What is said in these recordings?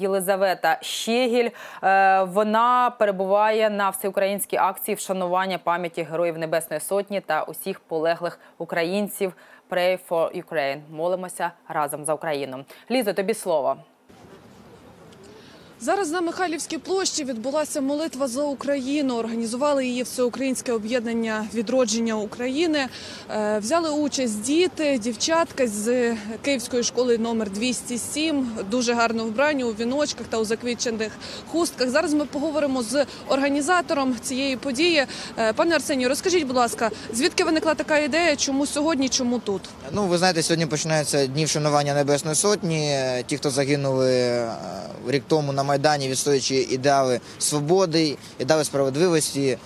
Єлизавета Щегіль. Е, Вона перебуває на всеукраїнській акції вшанування пам'яті героїв Небесної Сотні та усіх полеглих українців. Pray for Ukraine. Молимося разом за Україну. Лізо, тобі слово. Зараз на Михайлівській площі відбулася молитва за Україну. Організували її всеукраїнське об'єднання відродження України. Е, Взяли участь діти, дівчатка з Київської школи номер 207. Дуже гарно вбрані у віночках та у заквітчених хустках. Зараз ми поговоримо з організатором цієї події. Е, Пане Арсенію, розкажіть, будь ласка, звідки виникла така ідея? Чому сьогодні? Чому тут? Ну, ви знаєте, сьогодні починаються дні вшанування Небесної Сотні. Ті, хто загинули е, рік тому на Майдані, відстоюючи ідеали свободи, ідеали справедливості,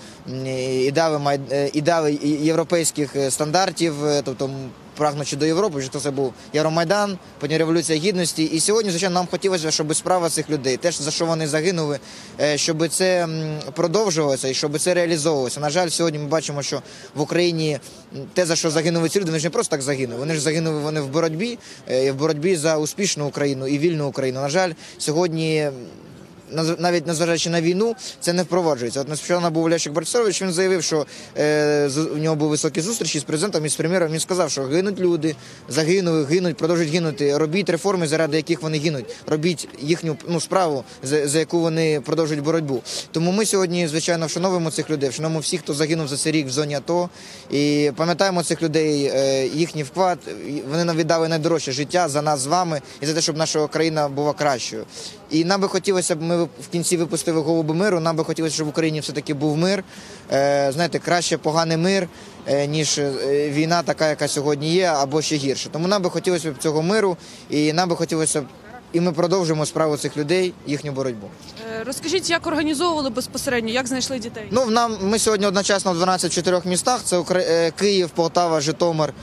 ідеали, е, ідеали європейських е, стандартів, е, тобто прагнучи до Європи, що це був Євромайдан, потім Революція Гідності. І сьогодні, звичайно, нам хотілося, щоб справа цих людей, теж за що вони загинули, е, щоб це продовжувалося і щоб це реалізовувалося. На жаль, сьогодні ми бачимо, що в Україні те, за що загинули ці люди, вони ж не просто так загинули. Вони ж загинули вони в боротьбі, е, в боротьбі за успішну Україну і вільну Україну. На жаль, сьогодні. Навіть незважаючи на війну, це не впроваджується. От нещодавно був Лешик Борисович, він заявив, що е, у нього були високі зустрічі з президентом і з прем'єром. Він сказав, що гинуть люди, загинули, гинуть, продовжують гинути. Робіть реформи, заради яких вони гинуть. Робіть їхню ну, справу, за, за яку вони продовжують боротьбу. Тому ми сьогодні, звичайно, вшановуємо цих людей, вшановуємо всіх, хто загинув за цей рік в зоні АТО. І пам'ятаємо цих людей, е, їхній вклад. Вони нам віддали найдорожче життя за нас з вами і за те, щоб наша країна була кращою. І нам би хотілося б, ми в кінці випустили голуби миру. Нам би хотілося, щоб в Україні все-таки був мир. Е, знаєте, краще поганий мир, е, ніж е, війна, така, яка сьогодні є, або ще гірше. Тому нам би хотілося б цього миру, і нам би хотілося б, і ми продовжуємо справу цих людей, їхню боротьбу. Розкажіть, як організовували безпосередньо, як знайшли дітей? Ну, нам ми сьогодні одночасно в 12 чотирьох містах: це Київ, Полтава, Житомир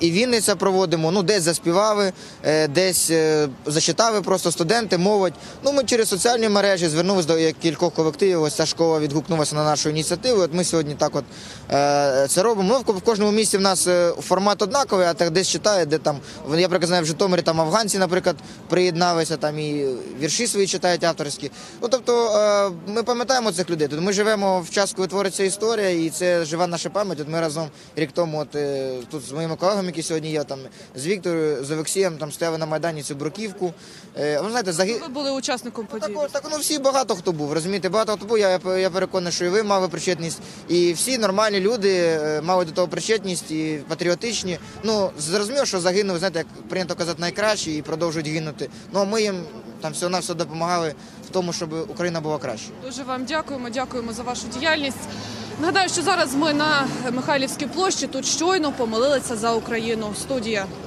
і Вінниця проводимо. Ну, десь заспівали, е, десь е, зачитали просто студенти, молодь. Ну, ми через соціальні мережі звернулися до кількох колективів. Ось ця школа відгукнулася на нашу ініціативу. От ми сьогодні так от е, це робимо. Ну, в кожному місті в нас е, формат однаковий, а так десь читає, де там я знаю, в Житомирі там афганці, наприклад, приєдналися там і вірші свої читають авторські. Ну тобто е, ми пам'ятаємо цих людей. Ми живемо в час, коли твориться історія, і це жива наша пам'ять. От ми разом рік тому, от е, тут з моїми колегами, які сьогодні є, там з Віктором, з Олексієм, там стояли на майдані цю бруківку. Е, ви знаєте, заги... Ви були учасником події. Так, так, ну всі багато хто був, розумієте, багато хто був. Я, я переконаний, що і ви мали причетність, і всі нормальні люди е, мали до того причетність і патріотичні. Ну зрозуміло, що загинули, знаєте, як прийнято казати, найкращі і продовжують гинути. Ну а ми їм там всього на все допомагали в тому, щоб Україна була кращою. Дуже вам дякуємо, дякуємо за вашу діяльність. Нагадаю, що зараз ми на Михайлівській площі тут щойно помолилися за Україну. Студія.